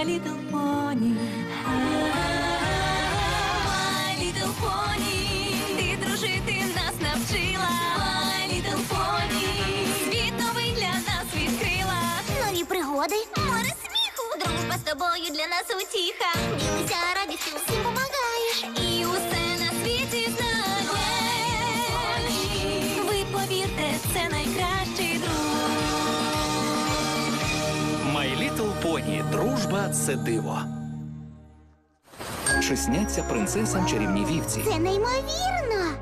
My Little Pony. My Little Pony. Ти дружити нас навчила. My Little Pony. Світ новий для нас відкрила. Нові пригоди, море сміху, дружба з тобою для нас утіха. Ділися радістю, всім це диво. Чи сняться принцесам чарівні вівці? Це неймовірно.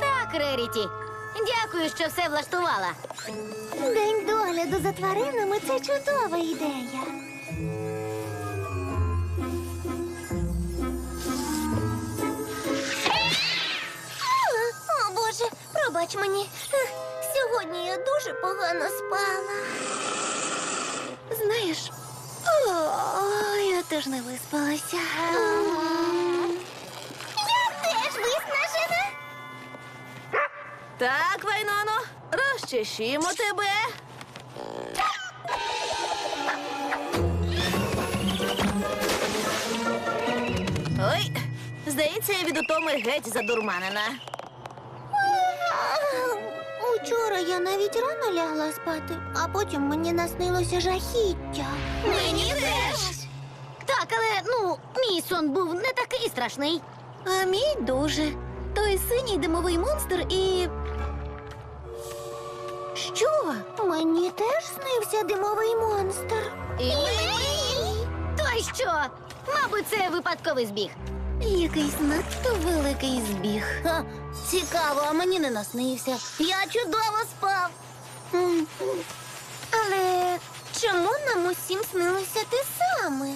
Так, Реріті. Дякую, що все влаштувала. День догляду за тваринами це чудова ідея. О, Боже, пробач мені. Сьогодні я дуже погано спала. Знаєш, о, я теж не виспалася. Я теж виснажена. Так, Вайноно, розчешімо тебе. Ой, здається, я від утоми геть задурманена. Учора я навіть рано лягла спати, а потім мені наснилося жахіття. Мені теж. Так, але ну, мій сон був не такий страшний. А мій дуже. Той синій димовий монстр і. Що? Мені теж снився димовий монстр. І мені. То й що? Мабуть, це випадковий збіг. Якийсь надто великий збіг. Ха, цікаво, а мені не наснився. Я чудово спав. Але чому нам усім снилося те саме?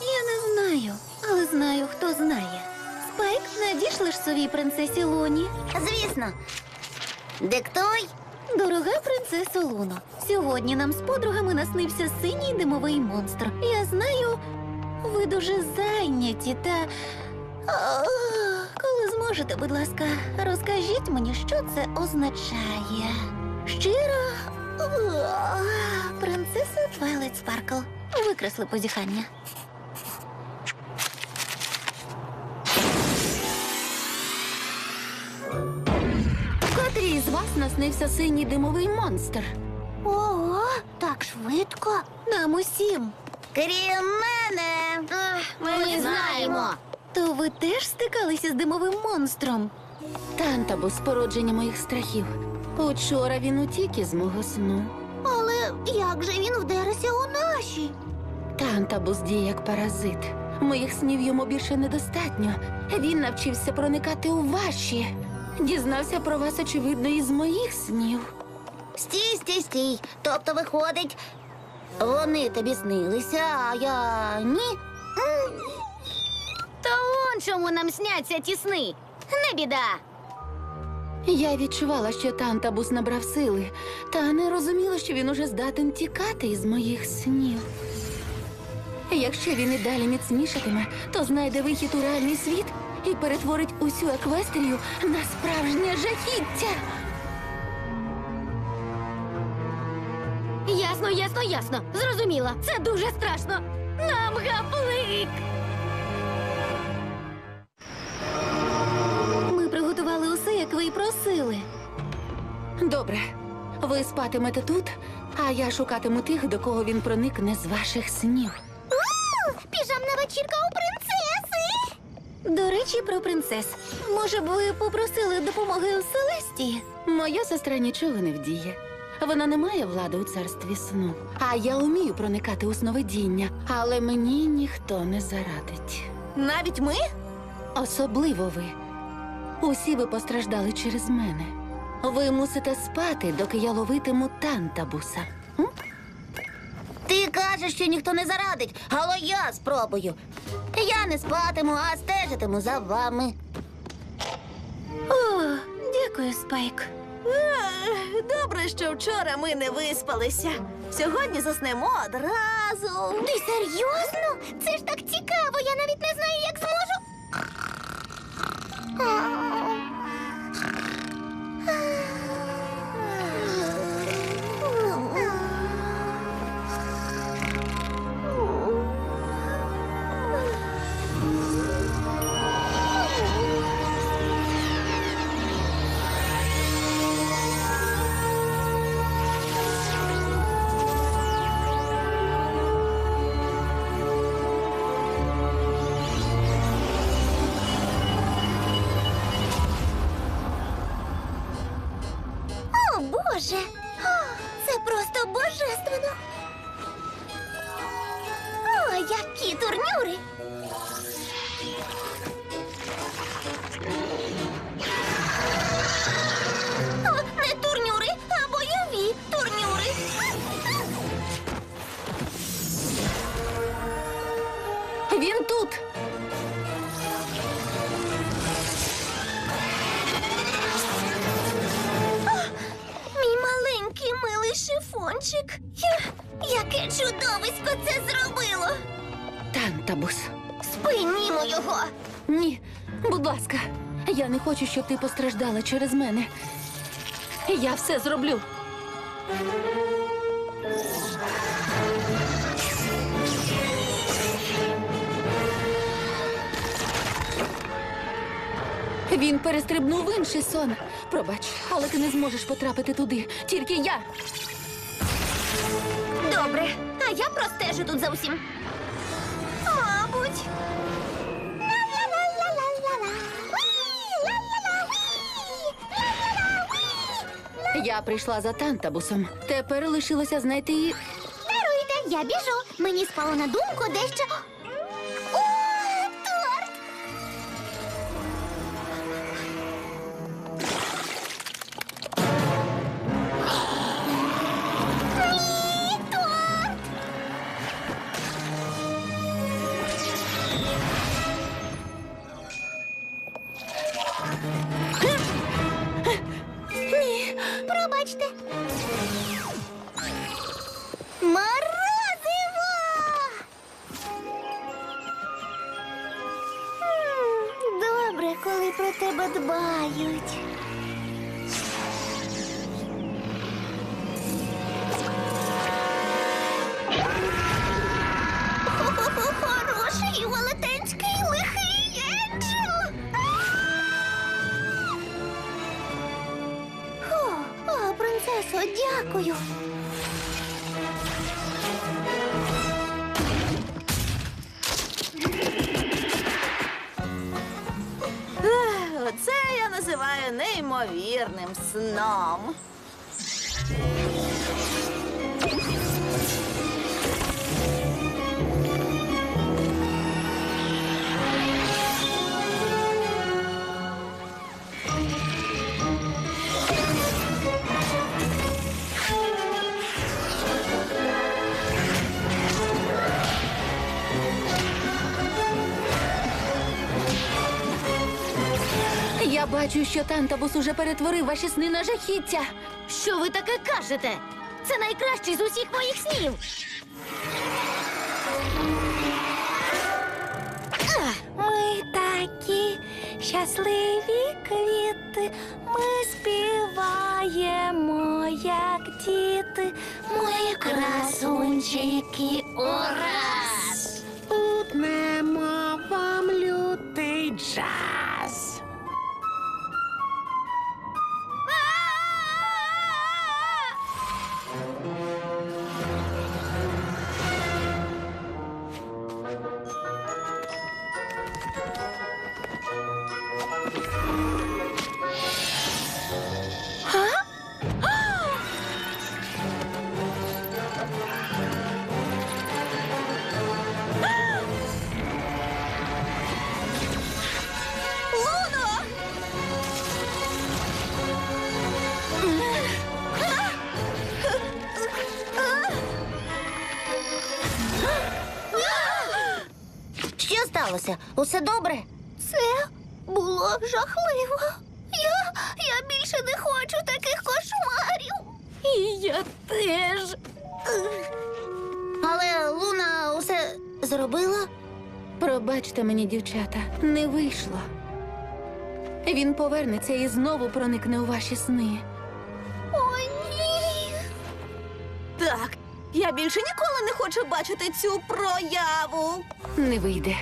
Я не знаю, але знаю, хто знає. Спайк, надішлеш своїй принцесі Луні. Звісно. Диктуй. Дорога принцесо Луно, сьогодні нам з подругами наснився синій димовий монстр. Я знаю, ви дуже зайняті та. Зможете, будь ласка, розкажіть мені, що це означає. Щиро, принцеса Твайлайт Спаркл. Викресли позіхання. Котрій з вас наснився синій димовий монстр? Ого, так швидко. Нам усім. Крім мене. ми знаємо. То ви теж стикалися з димовим монстром? Тантабу з породження моїх страхів. Учора він утік із мого сну. Але як же він вдерився у наші? Тантабус діє як паразит. Моїх снів йому більше недостатньо. Він навчився проникати у ваші. Дізнався про вас, очевидно, із моїх снів. Стій, стій, стій. Тобто, виходить, вони тобі снилися, а я ні. Он чому нам сняться ті сни. Не біда. Я відчувала, що Тантабус набрав сили, та не розуміла, що він уже здатен тікати із моїх снів. Якщо він і далі міцнішатиме, то знайде вихід у реальний світ і перетворить усю еквестрію на справжнє жахіття. Ясно, ясно, ясно. Зрозуміла. Це дуже страшно. Нам гаплик. Добре, ви спатимете тут, а я шукатиму тих, до кого він проникне з ваших снів. Піжамна вечірка у принцеси. До речі, про принцес. Може б ви попросили допомоги у Селестії? Моя сестра нічого не вдіє. Вона не має влади у царстві сну. А я умію проникати у сновидіння, але мені ніхто не зарадить. Навіть ми? Особливо ви. Усі ви постраждали через мене. Ви мусите спати, доки я ловитиму тантабуса. М? Ти кажеш, що ніхто не зарадить, але я спробую. Я не спатиму, а стежитиму за вами. О, дякую, Спайк. Добре, що вчора ми не виспалися. Сьогодні заснемо одразу. Ти серйозно? Це ж так цікаво, я навіть не знаю, як зможу. просто Яке чудовисько це зробило. Тантабус. Спинімо його. Ні, будь ласка, я не хочу, щоб ти постраждала через мене. Я все зроблю. Він перестрибнув інший сон. Пробач, але ти не зможеш потрапити туди. Тільки я. Я простежу тут за усім. Мабуть. Я прийшла за тантабусом. Тепер лишилося знайти її. Даруйте, я біжу. Мені спало на думку дещо. Неймовірним сном. Бачу, що тантабус уже перетворив ваші сни на жахіття. Що ви таке кажете? Це найкращий з усіх моїх снів. Ми такі щасливі квіти, ми співаємо, як діти, ми красунчики, ураз! Утнемо вам лютий джаз. Що сталося? Усе добре? Це було жахливо. Я, я більше не хочу таких кошмарів. І я теж. Але Луна усе зробила? Пробачте мені, дівчата, не вийшло. Він повернеться і знову проникне у ваші сни. Я більше ніколи не хочу бачити цю прояву. Не вийде.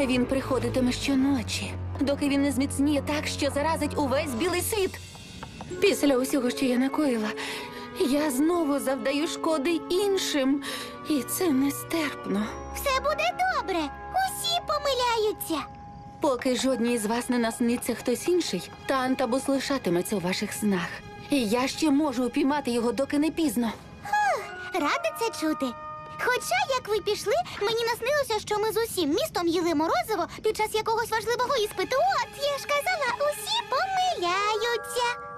Він приходитиме щоночі, доки він не зміцніє так, що заразить увесь білий світ. Після усього, що я накоїла, я знову завдаю шкоди іншим, і це нестерпно. Все буде добре. Усі помиляються. Поки жодній з вас не насниться хтось інший, тантабус лишатиметься у ваших снах. І я ще можу упіймати його, доки не пізно. Рада це чути. Хоча, як ви пішли, мені наснилося, що ми з усім містом їли морозиво під час якогось важливого іспиту. От я ж казала, усі помиляються.